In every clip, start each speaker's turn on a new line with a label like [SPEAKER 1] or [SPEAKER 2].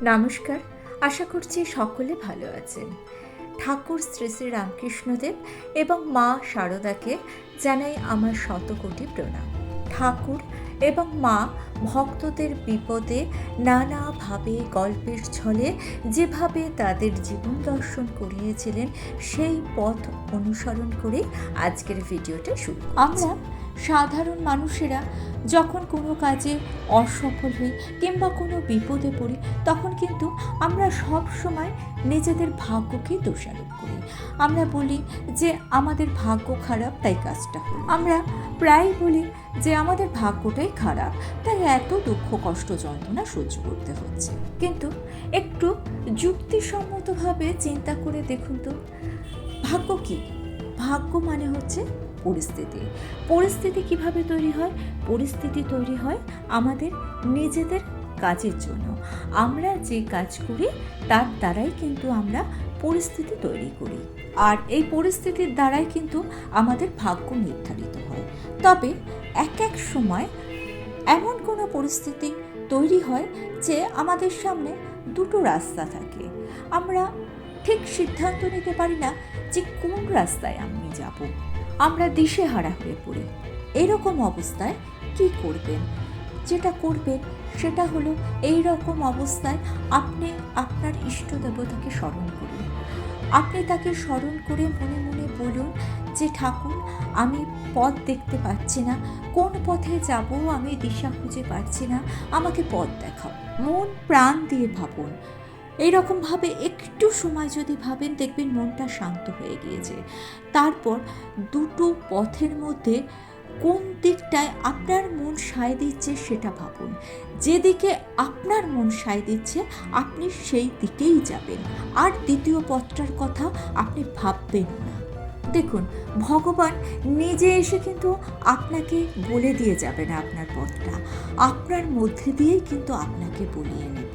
[SPEAKER 1] নমস্কার, আশা করছি সকলে ভালো আছেন। ঠাকুর শ্রী শ্রী রামকৃষ্ণদেব এবং মা শারদাকে জানাই আমার শতকোটি প্রণাম। ঠাকুর এবং মা ভক্তদের বিপদে নানাভাবে গল্পের ছলে যেভাবে তাদের জীবন দর্শন করিয়েছিলেন, সেই পথ অনুসরণ করে আজকের ভিডিওটা শুরু আমরা সাধারণ মানুষেরা যখন কোনো কাজে অসফল হই কিংবা কোনো বিপদে পড়ি, তখন কিন্তু আমরা সব সময় নিজেদের ভাগ্যকে দোষারোপ করি। আমরা বলি যে, আমাদের ভাগ্য খারাপ, তাই কাজটা আমরা প্রায় বলি যে, আমাদের ভাগ্যটাই খারাপ, তাই এত দুঃখ, কষ্ট, যন্ত্রণা সহ্য করতে হচ্ছে। কিন্তু একটু যুক্তিসম্মতভাবে চিন্তা করে দেখুন তো, ভাগ্য কি? ভাগ্য মানে হচ্ছে পরিস্থিতি। পরিস্থিতি কীভাবে তৈরি হয়? পরিস্থিতি তৈরি হয় আমাদের নিজেদের কাজের জন্য। আমরা যে কাজ করি, তার দ্বারাই কিন্তু আমরা পরিস্থিতি তৈরি করি। আর এই পরিস্থিতির দ্বারাই কিন্তু আমাদের ভাগ্য নির্ধারিত হয়। তবে এক এক সময় এমন কোনো পরিস্থিতি তৈরি হয় যে আমাদের সামনে দুটো রাস্তা থাকে। আমরা সিদ্ধান্ত নিতে পারি না যে কোন রাস্তায় আমি যাব। আমরা দিশেহারা হয়ে পড়ি। এরকম অবস্থায় কি করবেন? যেটা করবেন সেটা হলো এই রকম অবস্থায় আপনি আপনার ইষ্ট দেবতাকে স্মরণ করুন। আপনি তাকে স্মরণ করে মনে মনে বলুন যে, ঠাকুর, আমি পথ দেখতে পাচ্ছি না। কোন পথে যাব আমি? দিশা খুঁজে পাচ্ছি না। আমাকে পথ দেখাও। মন প্রাণ দিয়ে ভাবুন। এইরকমভাবে একটু সময় যদি ভাবেন, দেখবেন মনটা শান্ত হয়ে গিয়েছে। তারপর দুটো পথের মধ্যে কোন দিকটায় আপনার মন সায় দিচ্ছে সেটা ভাবুন। যেদিকে আপনার মন সায় দিচ্ছে, আপনি সেই দিকেই যাবেন। আর দ্বিতীয় পথটার কথা আপনি ভাববেন না। দেখুন, ভগবান নিজে এসে কিন্তু আপনাকে বলে দিয়ে যাবে না আপনার পথটা। আপনার মধ্যে দিয়েই কিন্তু আপনাকে বলিয়ে নেবে।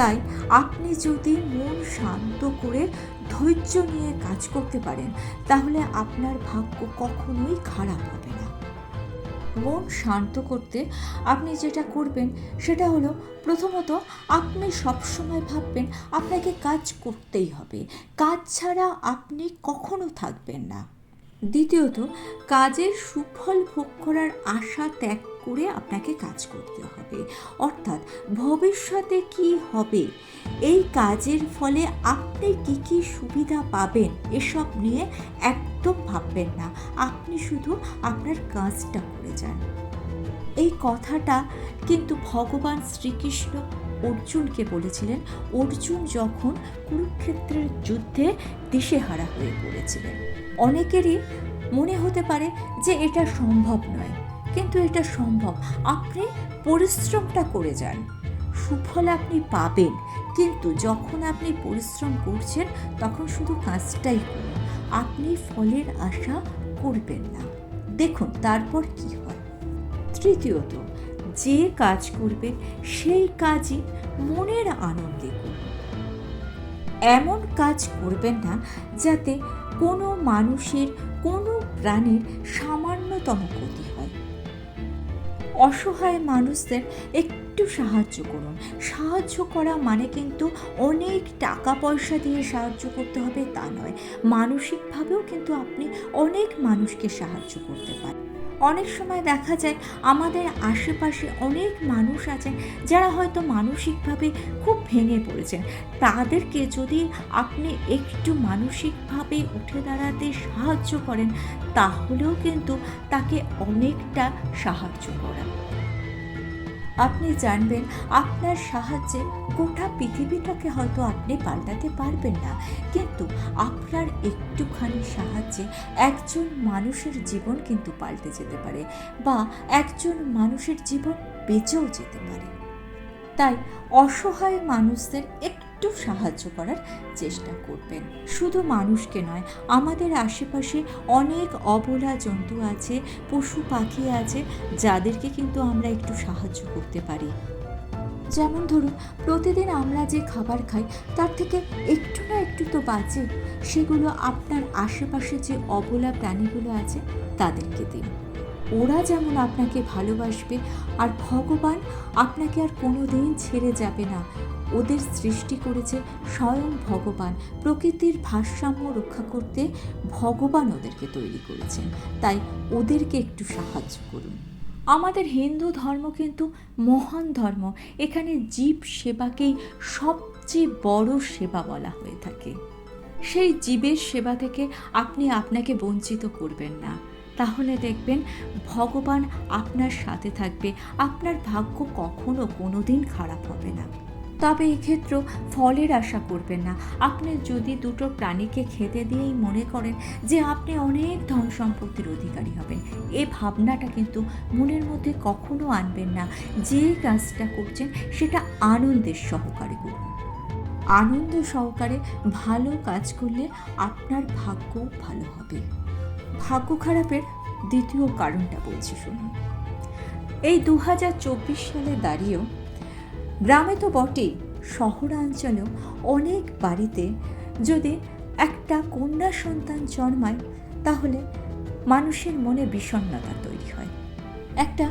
[SPEAKER 1] তাই আপনি যদি মন শান্ত করে ধৈর্য নিয়ে কাজ করতে পারেন, তাহলে আপনার ভাগ্য কখনোই খারাপ হবে না। মন শান্ত করতে আপনি যেটা করবেন, সেটা হলো প্রথমত আপনি সবসময় ভাববেন আপনাকে কাজ করতেই হবে। কাজ ছাড়া আপনি কখনো থাকবেন না। দ্বিতীয়ত, কাজের সুফল ভোগ করার আশা ত্যাগ করে আপনাকে কাজ করতে হবে। অর্থাৎ ভবিষ্যতে কি হবে? এই কাজের ফলে আপনি কি কি সুবিধা পাবেন? এসব নিয়ে একদম ভাববেন না। আপনি শুধু আপনার কাজটা করে যান। এই কথাটা কিন্তু ভগবান শ্রীকৃষ্ণ অর্জুনকে বলেছিলেন। অর্জুন যখন কুরুক্ষেত্রের যুদ্ধে দিশেহারা হয়ে পড়েছিলেন। অনেকেরই মনে হতে পারে যে এটা সম্ভব নয়। কিন্তু এটা সম্ভব। আপনি পরিশ্রমটা করে যান। সুফল আপনি পাবেন, কিন্তু যখন আপনি পরিশ্রম করছেন, তখন শুধু কাজটাই করুন। আপনি ফলের আশা করবেন না। দেখুন, তারপর কি হয়। তৃতীয়ত, যে কাজ করবেন, সেই কাজই মনের আনন্দে করুন। এমন কাজ করবেন না, যাতে কোনো মানুষের, কোনো প্রাণীর সামান্যতম ক্ষতি অসহায় মানুষদের একটু সাহায্য করুন। সাহায্য করা মানে কিন্তু অনেক টাকা পয়সা দিয়ে সাহায্য করতে হবে, তা নয়। মানসিকভাবেও কিন্তু আপনি অনেক মানুষকে সাহায্য করতে পারেন। অনেক সময় দেখা যায় আমাদের আশেপাশে অনেক মানুষ আছেন যারা হয়তো মানসিকভাবে খুব ভেঙে পড়েছেন। তাদেরকে যদি আপনি একটু মানসিকভাবে উঠে দাঁড়াতে সাহায্য করেন, তাহলেও কিন্তু তাকে অনেকটা সাহায্য করা আপনি জানবেন, আপনার সাহায্যে গোটা পৃথিবীটাকে হয়তো আপনি পাল্টাতে পারবেন না। কিন্তু আপনার একটুখানি সাহায্যে একজন মানুষের জীবন কিন্তু পাল্টে যেতে পারে বা একজন মানুষের জীবন বেঁচেও যেতে পারে। তাই অসহায় মানুষদের একটু সাহায্য করার চেষ্টা করবেন। শুধু মানুষকে নয়, আমাদের আশেপাশে অনেক অবলা জন্তু আছে, পশু পাখি আছে, যাদেরকে কিন্তু আমরা একটু সাহায্য করতে পারি। যেমন ধরুন, প্রতিদিন আমরা যে খাবার খাই, তার থেকে একটু না একটু তো বাঁচে। সেগুলো আপনার আশেপাশে যে অবলা প্রাণীগুলো আছে, তাদেরকে দিন। ওরা যেমন আপনাকে ভালোবাসবে, আর ভগবান আপনাকে আর কোনো দিন ছেড়ে যাবে না। ওদের সৃষ্টি করেছে স্বয়ং ভগবান। প্রকৃতির ভারসাম্য রক্ষা করতে ভগবান ওদেরকে তৈরি করেছেন। তাই ওদেরকে একটু সাহায্য করুন। আমাদের হিন্দু ধর্ম কিন্তু মহান ধর্ম। এখানে জীব সেবাকেই সবচেয়ে বড় সেবা বলা হয়ে থাকে। সেই জীবের সেবা থেকে আপনি আপনাকে বঞ্চিত করবেন না। তাহলে দেখবেন ভগবান আপনার সাথে থাকবে। আপনার ভাগ্য কখনো কোনো দিন খারাপ হবে না। তবে এক্ষেত্রে ফলের আশা করবেন না। আপনি যদি দুটো প্রাণীকে খেতে দিয়েই মনে করেন যে আপনি অনেক ধন সম্পত্তির অধিকারী হবেন, এ ভাবনাটা কিন্তু মনের মধ্যে কখনো আনবেন না। যে কাজটা করছেন সেটা আনন্দের সহকারে করুন। আনন্দ সহকারে ভালো কাজ করলে আপনার ভাগ্য ভালো হবে। ভাগ্য খারাপের দ্বিতীয় কারণটা বলছি শুনুন। এই দু হাজার চব্বিশ সালে দাঁড়িয়েও গ্রামে তো বটেই শহরাঞ্চলেও অনেক বাড়িতে। যদি একটা কন্যা সন্তান জন্মায়, তাহলে মানুষের মনে বিষণ্ণতা তৈরি হয়। একটা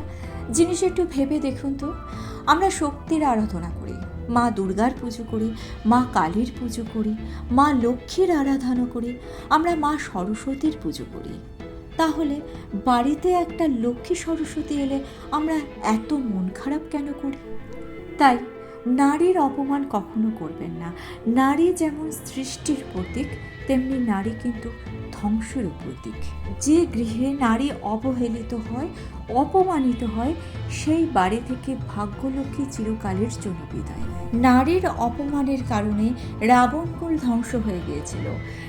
[SPEAKER 1] জিনিস একটু ভেবে দেখুন তো, আমরা শক্তির আরাধনা করি, মা দুর্গার পুজো করি, মা কালীর পুজো করি, মা লক্ষ্মীর আরাধনা করি, আমরা মা সরস্বতীর পুজো করি। তাহলে বাড়িতে একটা লক্ষ্মী সরস্বতী এলে আমরা এত মন খারাপ কেন করি? তাই নারীর অপমান কখনো করবেন না। নারী যেমন সৃষ্টির প্রতীক, তেমনি নারী কিন্তু ধ্বংসেরও প্রতীক। যে গৃহে নারী অবহেলিত হয়, অপমানিত হয়, সেই বাড়ি থেকে ভাগ্যলক্ষ্মী চিরকালের জন্য বিদায়। নারীর অপমানের কারণে রাবণকুল ধ্বংস হয়ে গিয়েছিল।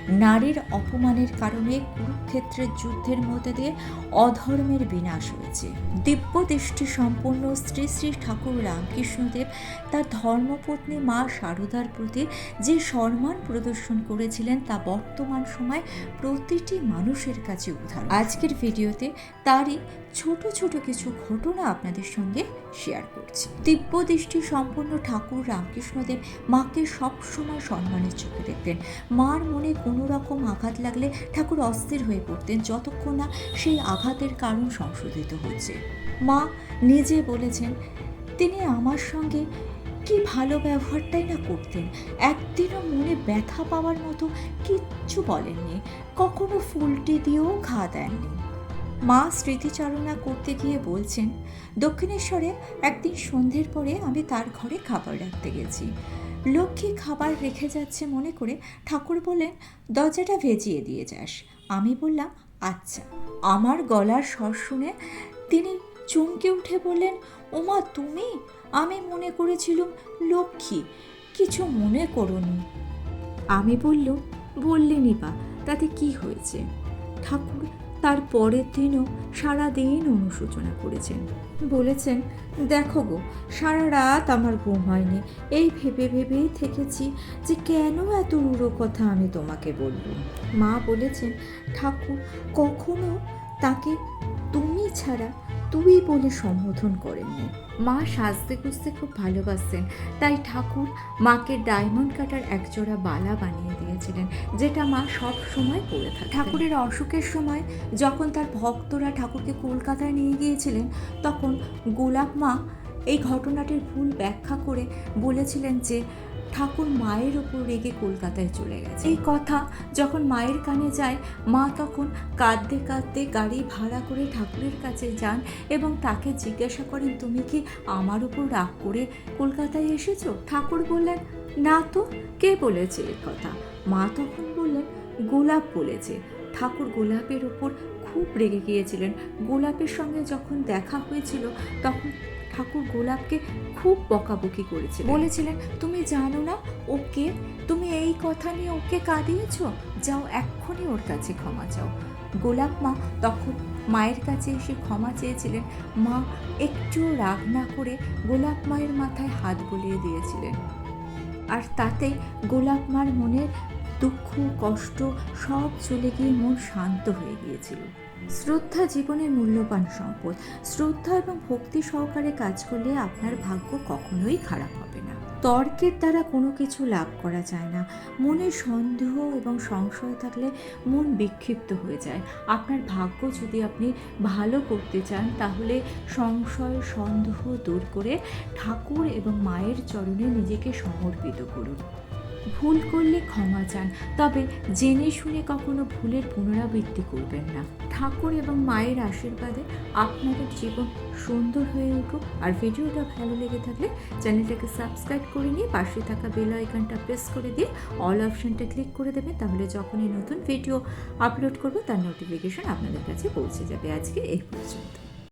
[SPEAKER 1] নারীর অপমানের কারণে কুরুক্ষেত্রের যুদ্ধের মধ্যে দিয়ে অধর্মের বিনাশ হয়েছে। দিব্য দৃষ্টি সম্পন্ন শ্রী শ্রী ঠাকুর রামকৃষ্ণদেব তার ধর্মপত্নী মা শারদার প্রতি যে সম্মান প্রদর্শন করেছিলেন তা বর্তমান সময় প্রতিটি মানুষের কাছে উদাহরণ। আজকের ভিডিওতে তারই ছোট ছোট কিছু ঘটনা আপনাদের সঙ্গে শেয়ার করছি। দিব্য দৃষ্টি সম্পন্ন ঠাকুর রামকৃষ্ণদেব মাকে সবসময় সম্মানের চোখে দেখতেন। মার মনে কোনো রকম আঘাত লাগলে ঠাকুর অস্থির হয়ে পড়তেন যতক্ষণ না সেই আঘাতের কারণ সংশোধিত হচ্ছে মা নিজে বলেছেন, তিনি আমার সঙ্গে কি ভালো ব্যবহারটাই না করতেন, একদিনও মনে ব্যথা পাওয়ার মতো কিচ্ছু বলেননি, কখনো ফুলটি দিয়েও ঘা দেননি। মা স্মৃতিচারণা করতে গিয়ে বলছেন, দক্ষিণেশ্বরে একদিন সন্ধ্যের পরে আমি তার ঘরে খাবার রাখতে গেছি। লক্ষ্মী খাবার রেখে যাচ্ছে মনে করে ঠাকুর বললেন, দরজাটা ভেজিয়ে দিয়ে যাস। আমি বললাম আচ্ছা। আমার গলার স্বর শুনে তিনি চমকে উঠে বললেন, ওমা, তুমি? আমি মনে করেছিলুম লক্ষ্মী, কিছু মনে করনি। আমি বললুম বললেনই বা, তাতে কি হয়েছে? ঠাকুর তার পরের দিনও সারা দিন অনুশোচনা করেছেন। বলেছেন, দেখো গো, সারা রাত আমার ঘুম হয়নি। এই ভেবে ভেবেই থেকেছি যে কেন এত উড়ো কথা আমি তোমাকে বলব মা বলেছেন, ঠাকুর, কখনো তাকে তুমি ছাড়া তুই বলে সম্বোধন করেননি। মা সাজতে গুজতে খুব ভালোবাসতেন। তাই ঠাকুর মাকে ডায়মন্ড কাটার একজোড়া বালা বানিয়ে দিয়েছিলেন, যেটা মা সব সময় পরে থাকে ঠাকুরের অসুখের সময় যখন তার ভক্তরা ঠাকুরকে কলকাতায় নিয়ে গিয়েছিলেন, তখন গোলাপ মা এই ঘটনাটির ভুল ব্যাখ্যা করে বলেছিলেন যে ঠাকুর মায়ের ওপর রেগে কলকাতায় চলে গেছে। এই কথা যখন মায়ের কানে যায়, মা তখন কাঁদতে কাঁদতে গাড়ি ভাড়া করে ঠাকুরের কাছে যান এবং তাকে জিজ্ঞাসা করেন, তুমি কি আমার উপর রাগ করে কলকাতায় এসেছ? ঠাকুর বললেন, না তো, কে বলেছে এর কথা? মা তখন বললেন, গোলাপ বলেছে। ঠাকুর গোলাপের ওপর খুব রেগে গিয়েছিলেন। গোলাপের সঙ্গে যখন দেখা হয়েছিল, তখন ঠাকুর গোলাপকে খুব বকাবকি করেছে বলেছিলেন, তুমি জানো না ওকে, তুমি এই কথা নিয়ে ওকে কাঁদিয়েছ? যাও এক্ষুনি ওর কাছে ক্ষমা চাও। গোলাপ মা তখন মায়ের কাছে এসে ক্ষমা চেয়েছিলেন। মা একটুও রাগ না করে গোলাপ মায়ের মাথায় হাত বুলিয়ে দিয়েছিলেন। আর তাতে গোলাপ মার মনের দুঃখ, কষ্ট সব চলে গিয়ে মন শান্ত হয়ে গিয়েছিল। শ্রদ্ধা জীবনের মূল্যবান সম্পদ। শ্রদ্ধা এবং ভক্তি সহকারে কাজ করলে আপনার ভাগ্য কখনোই খারাপ হবে না। তর্কের দ্বারা কোনো কিছু লাভ করা যায় না। মনে সন্দেহ এবং সংশয় থাকলে মন বিক্ষিপ্ত হয়ে যায়। আপনার ভাগ্য যদি আপনি ভালো করতে চান, তাহলে সংশয়, সন্দেহ দূর করে ঠাকুর এবং মায়ের চরণে নিজেকে সমর্পিত করুন। ভুল করলে ক্ষমা চান, তবে জেনে শুনে কখনো ভুলের পুনরাবৃত্তি করবেন না। ঠাকুর এবং মায়ের আশীর্বাদে আপনাদের জীবন সুন্দর হয়ে উঠুক। আর ভিডিওটা ভালো লেগে থাকলে চ্যানেলটাকে সাবস্ক্রাইব করে নিয়ে পাশে থাকা বেল আইকনটা প্রেস করে দিয়ে অল অপশনটা ক্লিক করে দেবেন, তাহলে যখনই নতুন ভিডিও আপলোড করব তার নোটিফিকেশন আপনাদের কাছে পৌঁছে যাবে। আজকে এই পর্যন্ত।